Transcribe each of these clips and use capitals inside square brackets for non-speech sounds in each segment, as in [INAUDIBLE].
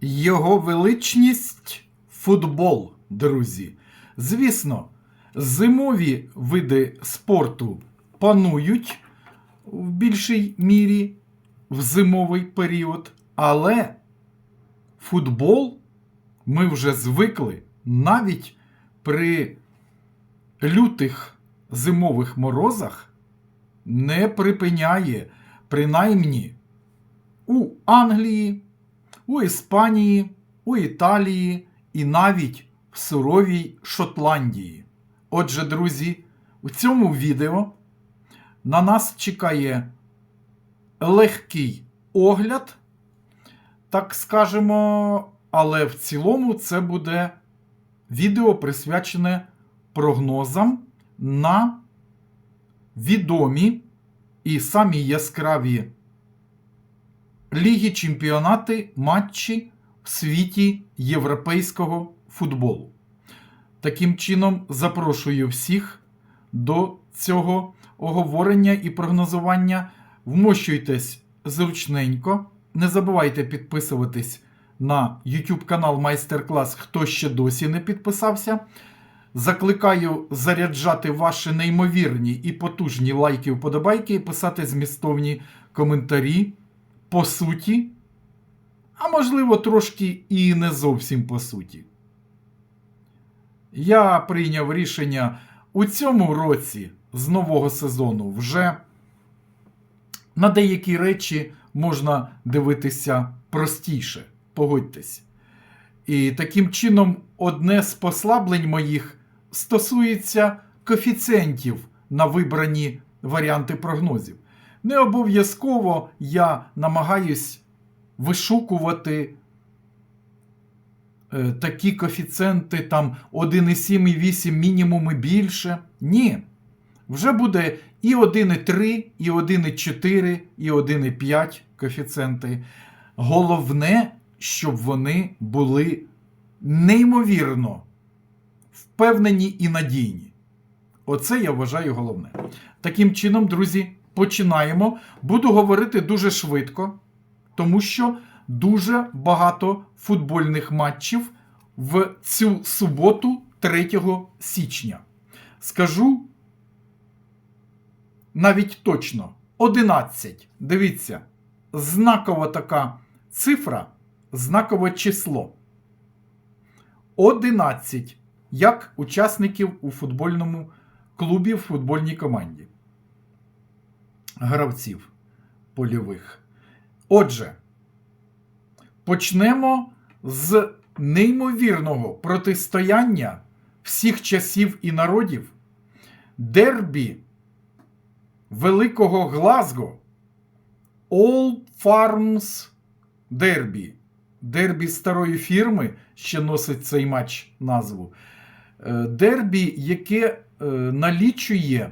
Його величність футбол, друзі. Звісно, зимові види спорту панують в більшій мірі в зимовий період, але футбол ми вже звикли навіть при лютих зимових морозах не припиняє, принаймні у Англії, у Іспанії, у Італії і навіть в суровій Шотландії. Отже, друзі, у цьому відео на нас чекає легкий огляд, так скажемо, але в цілому це буде відео присвячене прогнозам на відомі і самі яскраві ліги, чемпіонати, матчі в світі європейського футболу. Таким чином, запрошую всіх до цього оговорення і прогнозування. Вмощуйтесь зручненько. Не забувайте підписуватись на YouTube канал Майстер-клас, хто ще досі не підписався. Закликаю заряджати ваші неймовірні і потужні лайки, вподобайки і писати змістовні коментарі по суті, а можливо, трошки і не зовсім по суті. Я прийняв рішення у цьому році з нового сезону вже на деякі речі можна дивитися простіше, погодьтесь. І таким чином, одне з послаблень моїх стосується коефіцієнтів на вибрані варіанти прогнозів. Не обов'язково я намагаюсь вишукувати е, такі коефіцієнти там 1,7 і 8 мінімум і більше. Ні. Вже буде і 1,3, і 1,4, і 1,5 коефіцієнти. Головне, щоб вони були неймовірно впевнені і надійні. Оце я вважаю головне. Таким чином, друзі, починаємо. Буду говорити дуже швидко, тому що дуже багато футбольних матчів в цю суботу, 3 січня. Скажу навіть точно 11. Дивіться, знакова така цифра, знакове число. 11 як учасників у футбольному клубі в футбольній команді. Гравців польових. Отже, почнемо з неймовірного протистояння всіх часів і народів дербі Великого Глазго Old Farms Дербі. Дербі старої фірми ще носить цей матч назву. Е, Дербі, яке е, налічує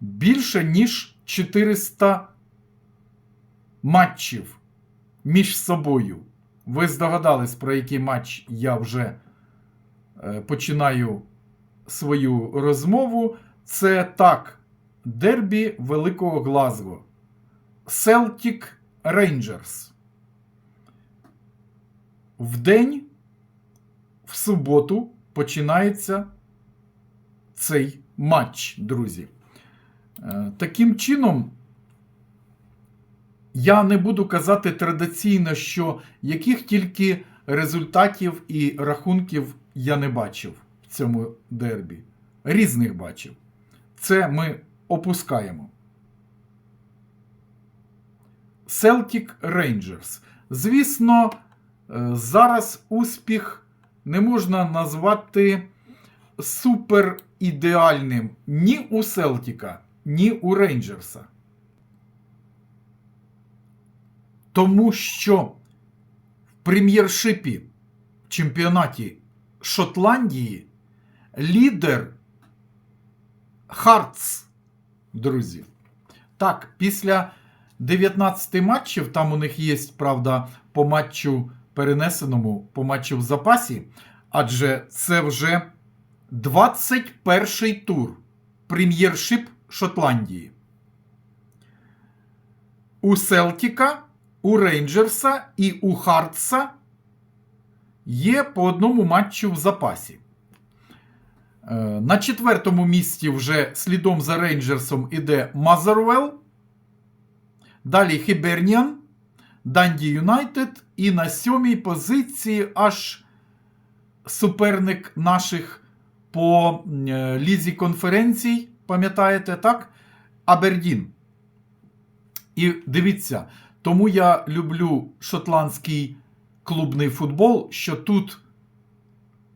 більше ніж 400 матчів між собою. Ви здогадались, про який матч я вже е, починаю свою розмову. Це так, Дербі Великого Глазго. Celtic Rangers. В день, в суботу, починається цей матч, друзі. Е, Таким чином, я не буду казати традиційно, що яких тільки результатів і рахунків я не бачив в цьому дербі. Різних бачив. Це ми опускаємо. Celtic Rangers. Звісно, е, зараз успіх не можна назвати супер ідеальним ні у Селтіка, ні у Рейнджерса. Тому що в прем'єршипі в чемпіонаті Шотландії лідер Хартс, друзі. Так, після 19 матчів, там у них є, правда, по матчу перенесеному, по матчу в запасі, адже це вже 21 тур прем'єршип Шотландії. У Селтіка, у Рейнджерса і у Хартса є по одному матчу в запасі. Е, На четвертому місці вже слідом за Рейнджерсом іде Мазервелл. Далі Хіберніан, Данді Юнайтед. І на сьомій позиції аж суперник наших по е, лізі конференцій, пам'ятаєте, так? Абердін. І дивіться, тому я люблю шотландський клубний футбол, що тут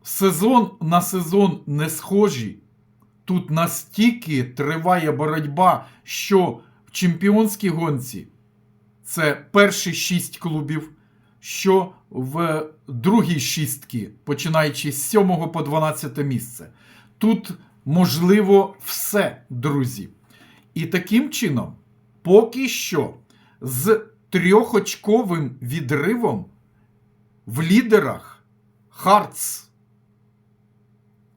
сезон на сезон не схожі. Тут настільки триває боротьба, що в чемпіонській гонці це перші шість клубів, що в другій шістки, починаючи з 7 по 12 місце. Тут можливо все, друзі. І таким чином, поки що, з трьохочковим відривом в лідерах Хартс.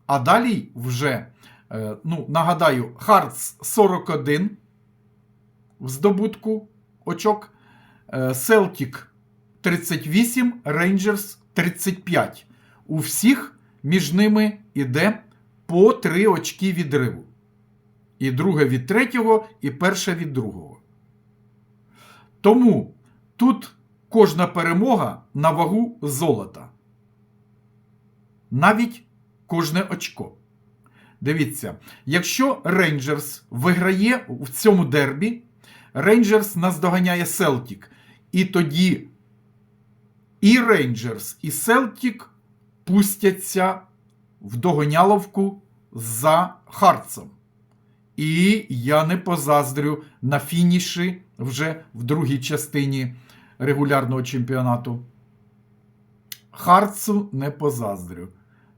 А далі вже, е, ну, нагадаю, Хартс 41 в здобутку очок. Селтік 38, Рейнджерс 35. У всіх між ними іде по 3 очки відриву. І друге від третього, і перше від другого. Тому тут кожна перемога на вагу золота. Навіть кожне очко. Дивіться, якщо Рейнджерс виграє в цьому дербі, Рейнджерс наздоганяє Селтік. І тоді і Рейнджерс, і Селтік пустяться в догоняловку за Хартсом. І я не позаздрю на фініші вже в другій частині регулярного чемпіонату. Хартсу не позаздрю.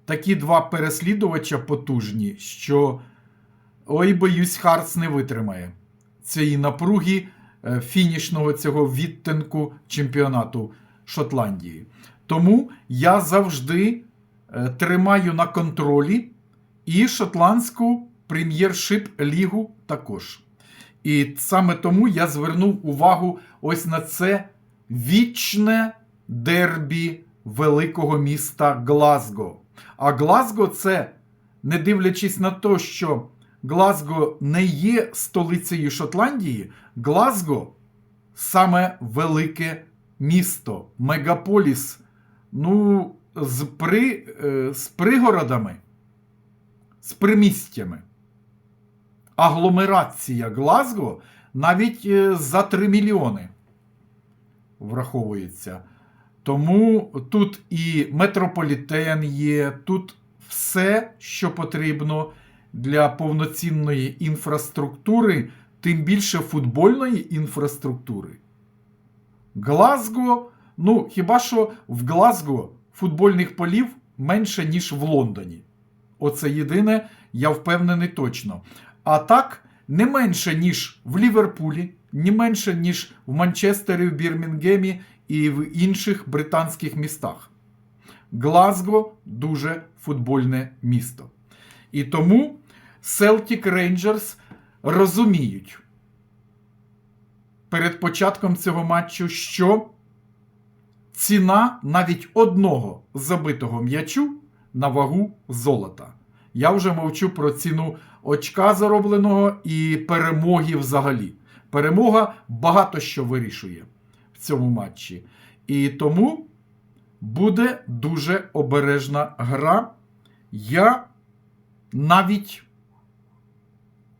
Такі два переслідувача потужні, що ой, боюсь, Хартс не витримає цієї напруги е, фінішного цього відтинку чемпіонату Шотландії. Тому я завжди тримаю на контролі і шотландську прем'єршип лігу також. І саме тому я звернув увагу ось на це вічне дербі великого міста Глазго. А Глазго це, не дивлячись на те, що Глазго не є столицею Шотландії, Глазго саме велике місто, мегаполіс. Ну, з, при, е, з пригородами, з примістями. Агломерація Глазго навіть е, за 3 мільйони враховується. Тому тут і метрополітен є, тут все, що потрібно для повноцінної інфраструктури, тим більше футбольної інфраструктури. Глазго, ну, хіба що в Глазго футбольних полів менше, ніж в Лондоні. Оце єдине, я впевнений точно. А так, не менше, ніж в Ліверпулі, не менше, ніж в Манчестері, в Бірмінгемі і в інших британських містах. Глазго дуже футбольне місто. І тому Celtic Rangers розуміють перед початком цього матчу, що ціна навіть одного забитого м'ячу на вагу золота. Я вже мовчу про ціну очка заробленого і перемоги взагалі. Перемога багато що вирішує в цьому матчі. І тому буде дуже обережна гра. Я навіть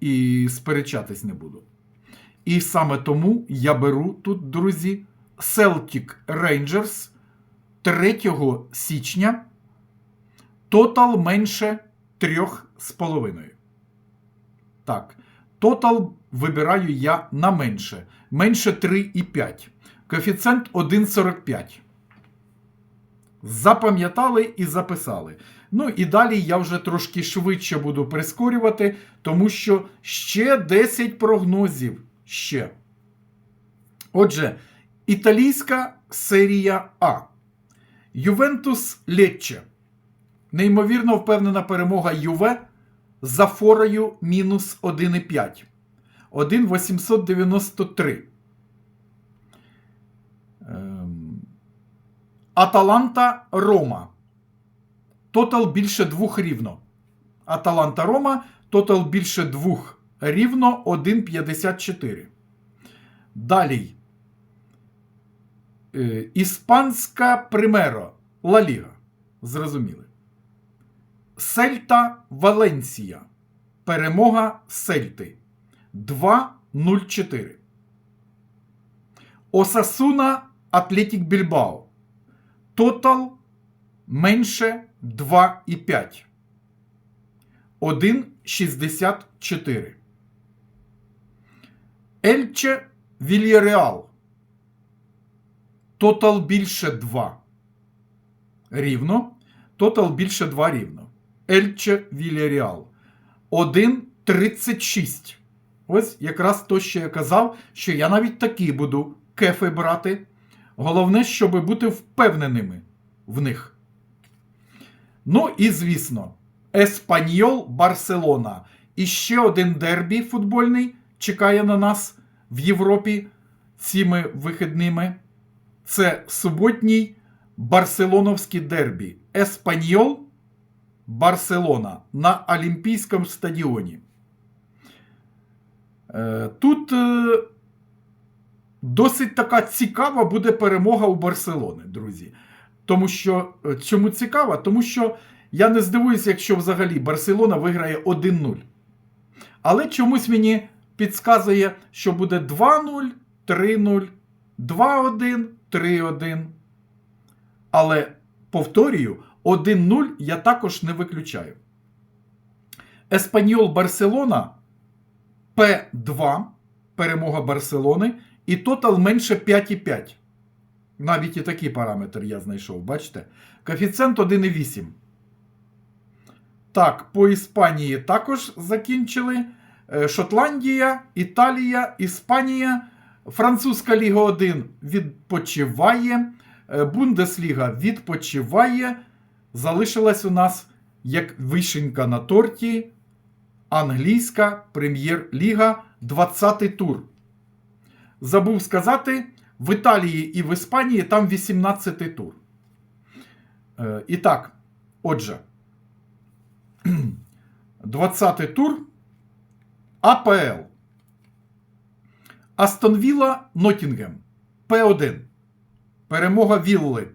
і сперечатись не буду. І саме тому я беру тут, друзі, Celtic Rangers 3 січня. Тотал менше 3,5. Так, тотал вибираю я на менше. Менше 3,5. Коефіцієнт 1,45. Запам'ятали і записали. Ну і далі я вже трошки швидше буду прискорювати, тому що ще 10 прогнозів. Ще. Отже, італійська серія А. Ювентус Лечче. Неймовірно впевнена перемога Юве за форою мінус 1,5. 1,893. Ем, Аталанта Рома. Тотал більше двох рівно. Аталанта Рома. Тотал більше двох рівно 1,54. Далі. Е, Іспанська Примеро. Ла Ліга. Зрозуміли. Сельта Валенсія. Перемога Сельти. 2-0-4. Осасуна Атлетік Більбао. Тотал менше 2,5. 1,64. Ельче Вільяреал. Тотал більше 2. Рівно. Тотал більше 2 рівно. Ельче Вільяреал. 1,36. Ось якраз то, що я казав, що я навіть такі буду кефи брати. Головне, щоб бути впевненими в них. Ну і звісно, Еспаньол Барселона. І ще один дербі футбольний чекає на нас в Європі цими вихідними. Це суботній барселоновський дербі. Еспаньол Барселона на Олімпійському стадіоні. Е, Тут е, досить така цікава буде перемога у Барселони, друзі. Тому що е, чому цікава? Тому що я не здивуюся, якщо взагалі Барселона виграє 1-0. Але чомусь мені підказує, що буде 2-0, 3-0, 2-1, 3-1. Але повторюю, 1-0 я також не виключаю. Еспаньол Барселона П2, перемога Барселони, і тотал менше 5,5. Навіть і такий параметр я знайшов, бачите? Коефіцієнт 1,8. Так, по Іспанії також закінчили. Е, Шотландія, Італія, Іспанія, Французька Ліга 1 відпочиває. е, Бундесліга відпочиває. Залишилась у нас як вишенька на торті. Англійська прем'єр-ліга 20-й тур. Забув сказати, в Італії і в Іспанії там 18-й тур. Е, і так, отже, [CLEARS THROAT] 20-й тур АПЛ. Астон Вілла Ноттінгем. П1. Перемога Вілли.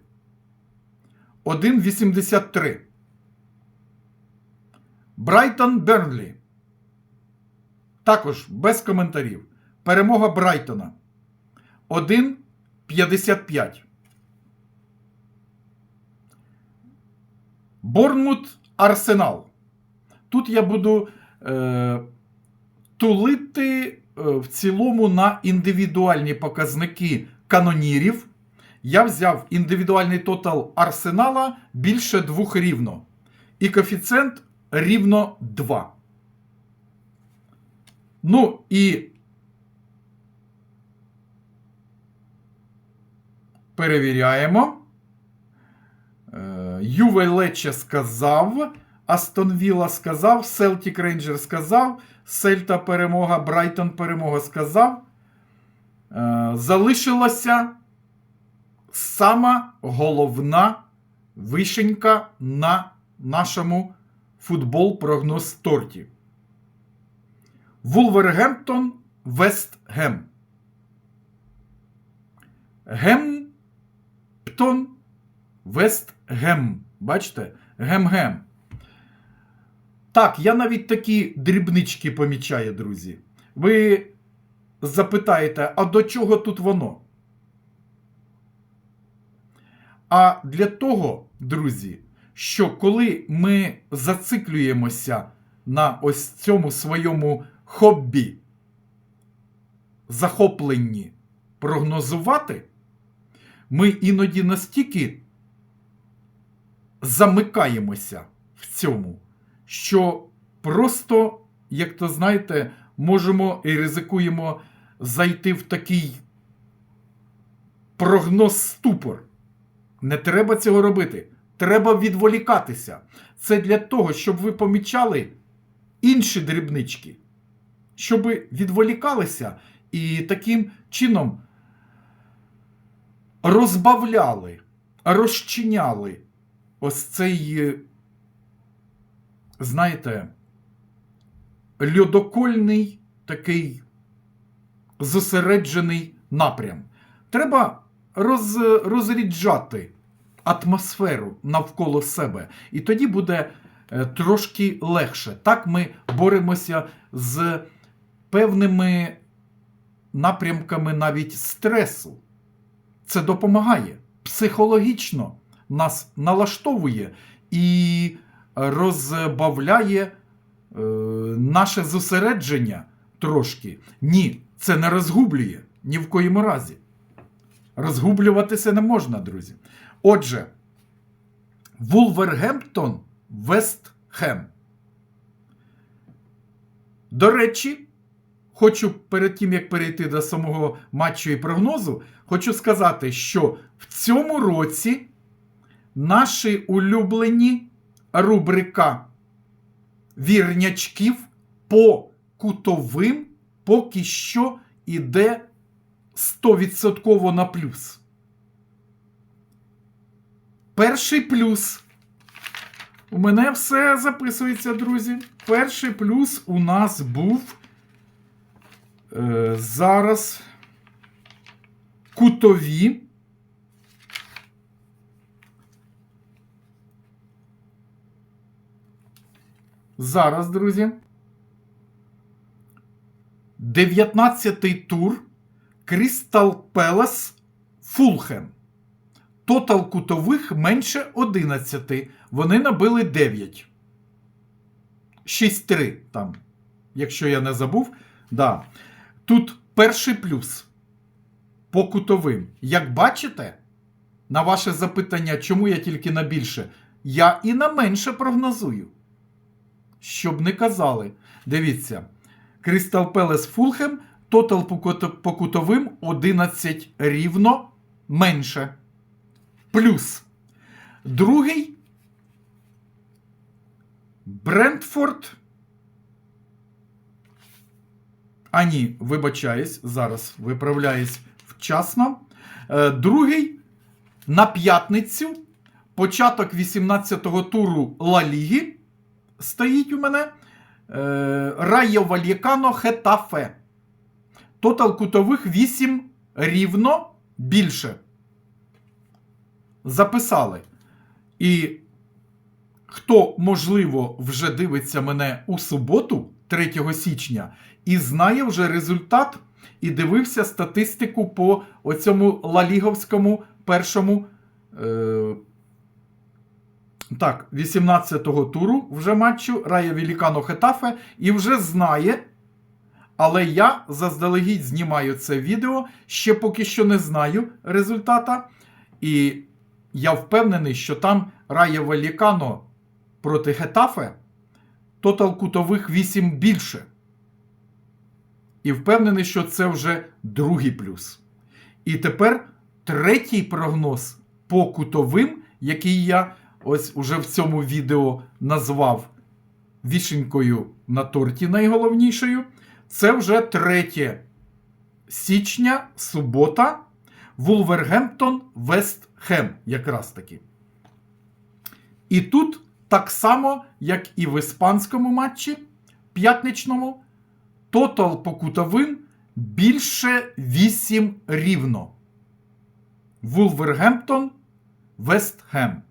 1,83. Брайтон Бернлі. Також без коментарів. Перемога Брайтона. 1,55. Борнмут Арсенал. Тут я буду е, тулити в цілому на індивідуальні показники канонірів. Я взяв індивідуальний тотал Арсенала більше двох рівно. І коефіцієнт рівно 2. Ну і перевіряємо. Е, Юве Лече сказав. Астон Вілла сказав, Селтік Рейнджер сказав, Сельта перемога, Брайтон перемога сказав. Е, Залишилася сама головна вишенька на нашому футбол прогноз торті. Вулвергемптон Вест Гем. Гемптон Вест Гем. Бачите? Гем-гем. Так, я навіть такі дрібнички помічаю, друзі. Ви запитаєте, а до чого тут воно? А для того, друзі, що коли ми зациклюємося на ось цьому своєму хобі, захопленні прогнозувати, ми іноді настільки замикаємося в цьому, що просто, як то знаєте, можемо і ризикуємо зайти в такий прогноз ступор. Не треба цього робити. Треба відволікатися. Це для того, щоб ви помічали інші дрібнички, щоб відволікалися і таким чином розбавляли розчиняли ось цей, е, знаєте, льодокольний такий зосереджений напрям. Треба роз, розріджати атмосферу навколо себе, і тоді буде е, трошки легше. Так ми боремося з певними напрямками навіть стресу. Це допомагає психологічно нас налаштовує і розбавляє е, наше зосередження трошки. Ні, це не розгублює ні в коїм разі. Розгублюватися не можна, друзі. Отже, Вулвергемптон, Вестхем. До речі, хочу перед тим, як перейти до самого матчу і прогнозу, хочу сказати, що в цьому році наші улюблені рубрика вірнячків по кутовим поки що іде 100% на плюс. Перший плюс. У мене все записується, друзі. Перший плюс у нас був е, зараз кутові. Зараз, друзі. 19-й тур Крістал Пелес Фулхем. Тотал кутових менше 11. Вони набили 9. 6-3 там. Якщо я не забув. Да. Тут перший плюс по кутовим. Як бачите, на ваше запитання, чому я тільки на більше, я і на менше прогнозую. Щоб не казали. Дивіться. Крістал Пелес Фулхем. Тотал по кутовим 11 рівно менше. Плюс. Другий. Брентфорд. А ні, вибачаюсь, зараз виправляюсь вчасно. Е, Другий на п'ятницю. Початок 18-го туру Ла Ліги стоїть у мене. Е, Райо Вальєкано Хетафе. Тотал кутових 8 рівно більше. Записали. І хто, можливо, вже дивиться мене у суботу, 3 січня, і знає вже результат, і дивився статистику по оцьому лаліговському першому. Е- так, 18-го туру вже матчу Рая Велікано Хетафе, і вже знає. Але я заздалегідь знімаю це відео, ще поки що не знаю результата. І я впевнений, що там Рая Валікано проти Хетафе тотал кутових 8 більше. І впевнений, що це вже другий плюс. І тепер третій прогноз по кутовим, який я ось уже в цьому відео назвав вішенькою на торті найголовнішою. Це вже 3 січня, субота, Вулвергемптон, Вестхем, якраз таки. І тут так само, як і в іспанському матчі п'ятничному, тотал по кутовим більше 8 рівно. Вулвергемптон, Вестхем.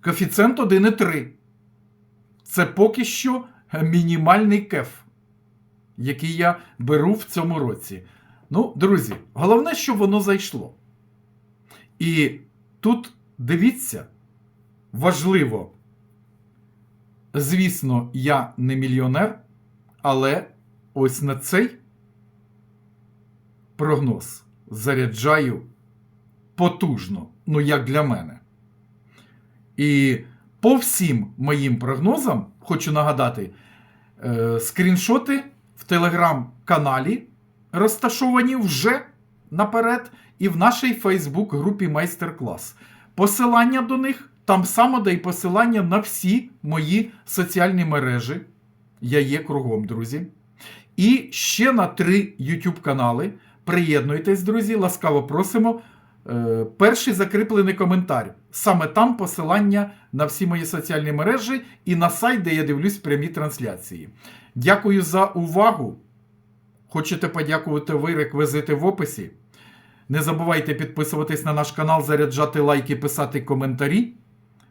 Коефіцієнт 1,3. Це поки що мінімальний кеф, який я беру в цьому році. Ну, друзі, головне, щоб воно зайшло. І тут дивіться, важливо, звісно, я не мільйонер, але ось на цей прогноз заряджаю потужно, ну як для мене. І по всім моїм прогнозам, хочу нагадати, е, скріншоти в телеграм-каналі розташовані вже наперед, і в нашій Фейсбук-групі майстер-клас. Посилання до них там само, де й посилання на всі мої соціальні мережі. Я є кругом, друзі. І ще на три YouTube канали. Приєднуйтесь, друзі, ласкаво просимо. Е, Перший закріплений коментар. Саме там посилання на всі мої соціальні мережі і на сайт, де я дивлюсь прямі трансляції. Дякую за увагу. Хочете подякувати ви, реквізити в описі. Не забувайте підписуватись на наш канал, заряджати лайки, писати коментарі.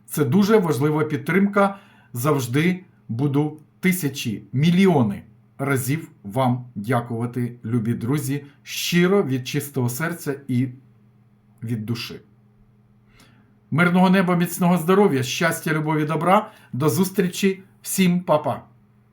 Це дуже важлива підтримка. Завжди буду тисячі, мільйони разів вам дякувати, любі друзі, щиро від чистого серця і від душі. Мирного неба, міцного здоров'я, щастя, любові, добра. До зустрічі всім, па-па!